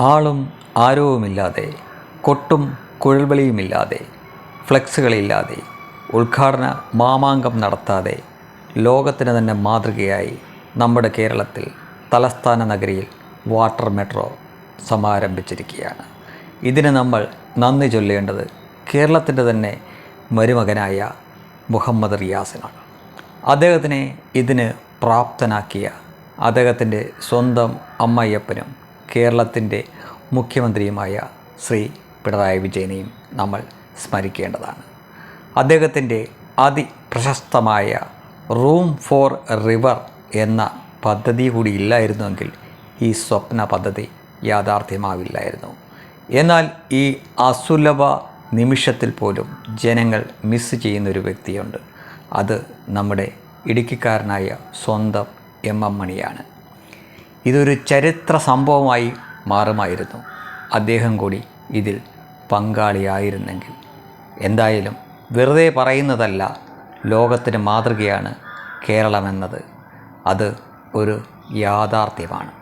ആളും ആരവുമില്ലാതെ കൊട്ടും കുഴൽവിളിയുമില്ലാതെ ഫ്ലെക്സുകളില്ലാതെ ഉദ്ഘാടന മാമാങ്കം നടത്താതെ ലോകത്തിന് തന്നെ മാതൃകയായി നമ്മുടെ കേരളത്തിൽ തലസ്ഥാന നഗരിയിൽ വാട്ടർ മെട്രോ സമാരംഭിച്ചിരിക്കുകയാണ്. ഇതിന് നമ്മൾ നന്ദി ചൊല്ലേണ്ടത് കേരളത്തിന്റെ തന്നെ മരുമകനായ മുഹമ്മദ് റിയാസിനാണ്. അദ്ദേഹത്തിനെ ഇതിന് പ്രാപ്തനാക്കിയ അദ്ദേഹത്തിന്റെ സ്വന്തം അമ്മയ്യപ്പനും കേരളത്തിന്റെ മുഖ്യമന്ത്രിയുമായ ശ്രീ പിണറായി വിജയനെയും നമ്മൾ സ്മരിക്കേണ്ടതാണ്. അദ്ദേഹത്തിന്റെ അതിപ്രശസ്തമായ റൂം ഫോർ റിവർ എന്ന പദ്ധതി കൂടി ഇല്ലായിരുന്നുവെങ്കിൽ ഈ സ്വപ്ന പദ്ധതി യാഥാർത്ഥ്യമാവില്ലായിരുന്നു. എന്നാൽ ഈ അസുലഭ നിമിഷത്തിൽ പോലും ജനങ്ങൾ മിസ് ചെയ്യുന്നൊരു വ്യക്തിയുണ്ട്. അത് നമ്മുടെ ഇടുക്കിക്കാരനായ സ്വന്തം എം എം മണിയാണ്. ഇതൊരു ചരിത്ര സംഭവമായി മാറുമായിരുന്നു. അദ്ദേഹം കൂടി ഇതിൽ പങ്കാളിയായിരുന്നെങ്കിൽ. എന്തായാലും വെറുതെ പറയുന്നതല്ല ലോകത്തിന് മാതൃകയാണ് കേരളമെന്നത്. അത് ഒരു യാഥാർത്ഥ്യമാണ്.